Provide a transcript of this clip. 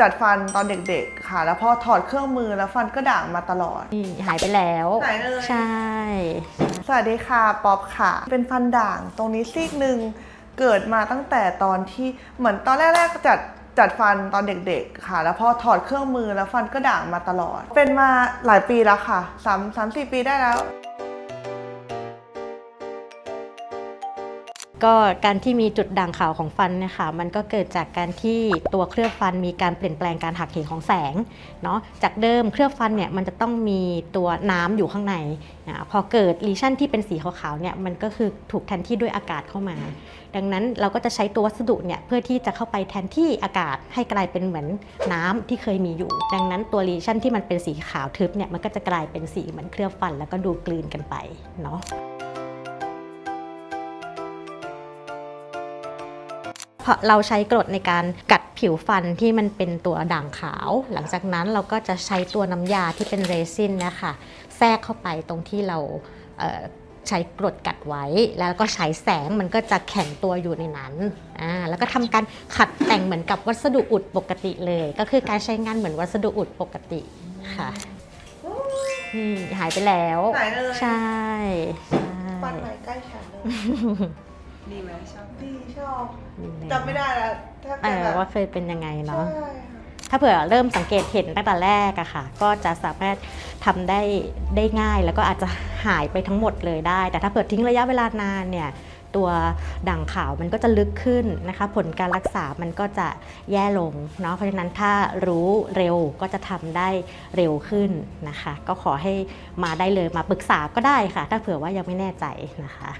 จัดฟันตอนเด็กๆ ค่ะ แล้วพอถอดเครื่องมือแล้วฟันก็ด่างมาตลอด นี่หายไปแล้วหายเลย ใช่ สวัสดีค่ะ ป๊อปค่ะ เป็นฟันด่างตรงนี้ซีกหนึ่งเกิดมาตั้งแต่ตอนที่เหมือนตอนแรกๆจัดจัดฟันตอนเด็กๆ ค่ะ แล้วพอถอดเครื่องมือแล้วฟันก็ด่างมาตลอด เป็นมาหลายปีแล้วค่ะสามสามสี่ปีได้แล้ว ก็การที่มีจุดด่างขาวของฟันนี่ยค่ะมันก็เกิดจากการที่ตัวเคลือบฟันมีการเปลี่ยนแปลงการหักเหของแสงเนาะจากเดิมเคลือบฟันเนี่ยมันจะต้องมีตัวน้ำอยู่ข้างในอ่าพอเกิดลีชั่นที่เป็นสีขาวๆเนี่ยมันก็คือถูกแทนที่ด้วยอากาศเข้ามา ดังนั้นเราก็จะใช้ตัววัสดุเนี่ยเพื่อที่จะเข้าไปแทนที่อากาศให้กลายเป็นเหมือนน้ำที่เคยมีอยู่ ดังนั้นตัวลีชั่นที่มันเป็นสีขาวทึบเนี่ยมันก็จะกลายเป็นสีเหมือนเคลือบฟันแล้วก็ดูกลืนกันไปเนาะ เพราะเราใช้กรดในการกัดผิวฟันที่มันเป็นตัวด่างขาว หลังจากนั้นเราก็จะใช้ตัวน้ำยาที่เป็นเรซินเนะคะแทรกเข้าไปตรงที่เราเอ่อใช้กรดกัดไว้ แล้วก็ใช้แสงมันก็จะแข็งตัวอยู่ในนั้นอ่าแล้วก็ทำการขัดแต่งเหมือนกับวัสดุอุดปกติเลย ก็คือการใช้งานเหมือนวัสดุอุดปกติค่ะนี่หายไปแล้วหายเลยใช่ ใช่ฟันใหม่ใกล้ฉันเลย ดีไหมชอบดีชอบนี่แหละจำไม่ได้แล้วถ้าเอเป็นอแบบว่าเคยเป็นยังไงใช่เนาะ ค่ะ ถ้าเผื่อเริ่มสังเกตเห็นตั้งแต่แรกอะค่ะ ก็จะสามารถทำได้ได้ง่ายแล้วก็อาจจะหายไปทั้งหมดเลยได้ แต่ถ้าเผื่อทิ้งระยะเวลานานเนี่ยตัวด่างขาวมันก็จะลึกขึ้นนะคะ ผลการรักษามันก็จะแย่ลงเนาะเพราะฉะนั้นถ้ารู้เร็วก็จะทำได้เร็วขึ้นนะคะ ก็ขอให้มาได้เลยมาปรึกษาก็ได้ค่ะ ถ้าเผื่อว่ายังไม่แน่ใจนะคะ